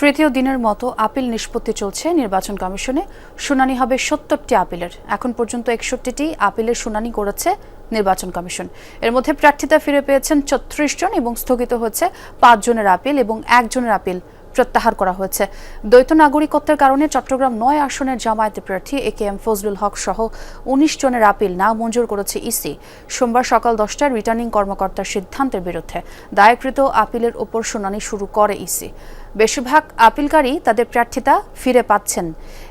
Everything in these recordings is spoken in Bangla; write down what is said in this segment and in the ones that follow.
তৃতীয় দিনের মতো আপিল নিষ্পত্তি চলছে নির্বাচন কমিশনে। শুনানি হবে সত্তরটি আপিলের। এখন পর্যন্ত একষট্টিটি আপিলের শুনানি করেছে নির্বাচন কমিশন। এর মধ্যে প্রার্থিতা ফিরে পেয়েছেন ছত্রিশ জন এবং স্থগিত হচ্ছে পাঁচজনের আপিল এবং একজনের আপিল প্রত্যাহার করা হয়েছে। দ্বৈত নাগরিকত্বের কারণে চট্টগ্রাম নয় আসনের জামায়াতের প্রার্থী এ কে এম ফজলুল হক সহ উনিশ জনের আপিল না মঞ্জুর করেছে ইসি। সোমবার সকাল দশটায় রিটার্নিং কর্মকর্তার সিদ্ধান্তের বিরুদ্ধে দায়েরকৃত আপিলের ওপর শুনানি শুরু করে ইসি। বেশিরভাগ আপিলকারী তাদের প্রার্থিতা ফিরে পাচ্ছেন।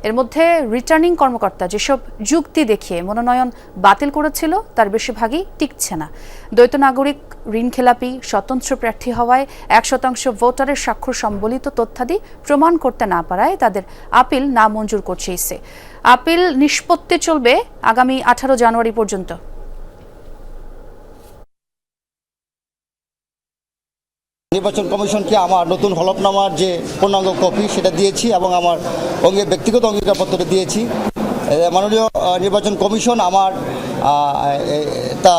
এর মধ্যে রিটার্নিং কর্মকর্তা যেসব যুক্তি দেখিয়ে মনোনয়ন বাতিল করেছিল, তার বেশিরভাগই টিকছে না। দ্বৈত নাগরিক ঋণখেলাপি, স্বতন্ত্র প্রার্থী হওয়ায় এক শতাংশ ভোটারের স্বাক্ষর সম্বলিত তথ্যাদি প্রমাণ করতে না পারায় তাদের আপিল না মঞ্জুর করছে ইসে। আপিল নিষ্পত্তি চলবে আগামী আঠারো জানুয়ারি পর্যন্ত। নির্বাচন কমিশনকে আমার নতুন হলফনামার যে পূর্ণাঙ্গ কপি সেটা দিয়েছি এবং আমার অঙ্গে ব্যক্তিগত অঙ্গীকারপত্রটা দিয়েছি। মাননীয় নির্বাচন কমিশন আমার তা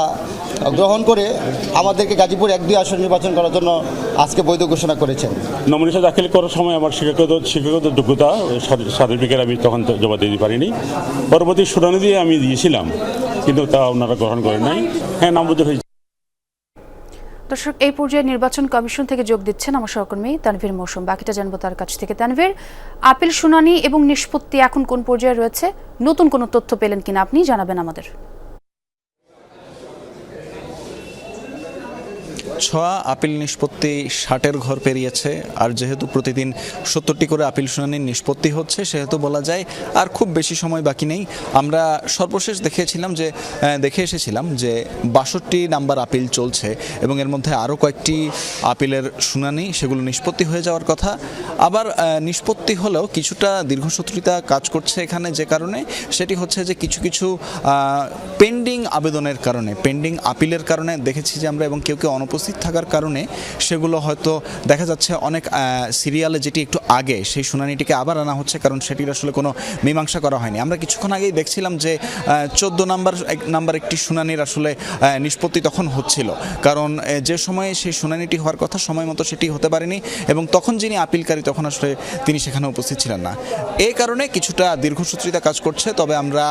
গ্রহণ করে আমাদেরকে গাজীপুর এক দুই আসন নির্বাচন করার জন্য আজকে বৈধ ঘোষণা করেছেন। নমিনেশন দাখিল করার সময় আমার শিক্ষাগত শিক্ষাগত যোগ্যতা সার্টিফিকেট আমি তখন তো জমা দিতে পারিনি। পরবর্তী শুনানি দিয়ে আমি দিয়েছিলাম কিন্তু তা ওনারা গ্রহণ করেন নাই। হ্যাঁ নামবুদ্ধ হয়েছে। দর্শক এই পর্যায়ে নির্বাচন কমিশন থেকে যোগ দিচ্ছেন আমার সহকর্মী তানভীর মৌসুম। বাকিটা জানব তার কাছ থেকে। তানভীর আপিল শুনানি এবং নিষ্পত্তি এখন কোন পর্যায়ে রয়েছে? নতুন কোনো তথ্য পেলেন কিনা আপনি? জানাবেন আমাদের। ছোঁয়া আপিল নিষ্পত্তি ষাটের ঘর পেরিয়েছে, আর যেহেতু প্রতিদিন সত্তরটি করে আপিল শুনানির নিষ্পত্তি হচ্ছে, সেহেতু বলা যায় আর খুব বেশি সময় বাকি নেই। আমরা সর্বশেষ দেখেছিলাম যে দেখে এসেছিলাম যে বাষট্টি নাম্বার আপিল চলছে এবং এর মধ্যে আরও কয়েকটি আপিলের শুনানি, সেগুলো নিষ্পত্তি হয়ে যাওয়ার কথা। আবার নিষ্পত্তি হলেও কিছুটা দীর্ঘসূত্রিতা কাজ করছে এখানে যে কারণে, সেটি হচ্ছে যে কিছু কিছু পেন্ডিং আবেদনের কারণে, পেন্ডিং আপিলের কারণে দেখেছি যে আমরা এবং কেউ কেউ অনুপস্থিত থাকার কারণে সেগুলো হয়তো দেখা যাচ্ছে অনেক সিরিয়ালে যেটি একটু আগে, সেই শুনানিটিকে আবার আনা হচ্ছে, কারণ সেটির আসলে কোনো মীমাংসা করা হয়নি। আমরা কিছুক্ষণ আগেই দেখছিলাম যে চোদ্দ নাম্বার, এক নাম্বার একটি শুনানির আসলে নিষ্পত্তি তখন হচ্ছিল। কারণ যে সময়ে সেই শুনানিটি হওয়ার কথা, সময় মতো সেটি হতে পারেনি, এবং তখন যিনি আপিলকারী, তখন আসলে তিনি সেখানে উপস্থিত ছিলেন না। এই কারণে কিছুটা দীর্ঘসূত্রিতা কাজ করছে, তবে আমরা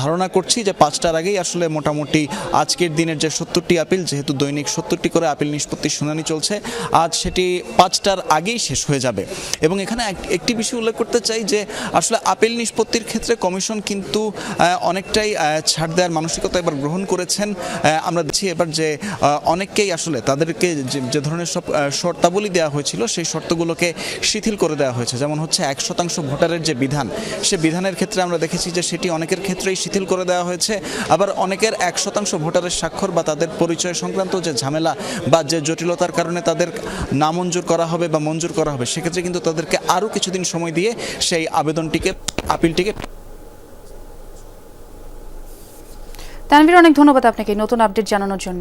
ধারণা করছি যে পাঁচটার আগেই আসলে মোটামুটি আজকের দিনের যে সত্তরটি আপিল, যেহেতু দৈনিক সত্তরটি করে আপিল নিষ্পত্তির শুনানি চলছে। আজ সেটি পাঁচটার আগেই শেষ হয়ে যাবে। এবং এখানে এক- একটি বিষয় উল্লেখ করতে চাই যে, আসলে আপিল নিষ্পত্তির ক্ষেত্রে কমিশন কিন্তু অনেকটাই ছাড় দেওয়ার মানসিকতা এবার গ্রহণ করেছেন। আমরা দেখছি এবার যে অনেককেই আসলে তাদেরকে যে ধরনের সব শর্তাবলী দেওয়া হয়েছিল, সেই শর্তগুলোকে শিথিল করে দেওয়া হয়েছে। যেমন হচ্ছে এক শতাংশ ভোটারের যে বিধান, সে বিধানের ক্ষেত্রে আমরা দেখেছি যে, সেটি অনেকের ক্ষেত্রেই শিথিল করে দেওয়া হয়েছে। আবার অনেকের এক শতাংশ ভোটারের স্বাক্ষর বা তাদের পরিচয় সংক্রান্ত যে ঝামেলা বা যে জটিলতার কারণে তাদের নামঞ্জুর করা হবে বা মঞ্জুর করা হবে, সেক্ষেত্রে কিন্তু তাদেরকে আরও কিছুদিন সময় দিয়ে সেই আবেদনটিকে, আপিলটিকে তানভীর, অনেক ধন্যবাদ আপনাকে নতুন আপডেট জানানোর জন্য।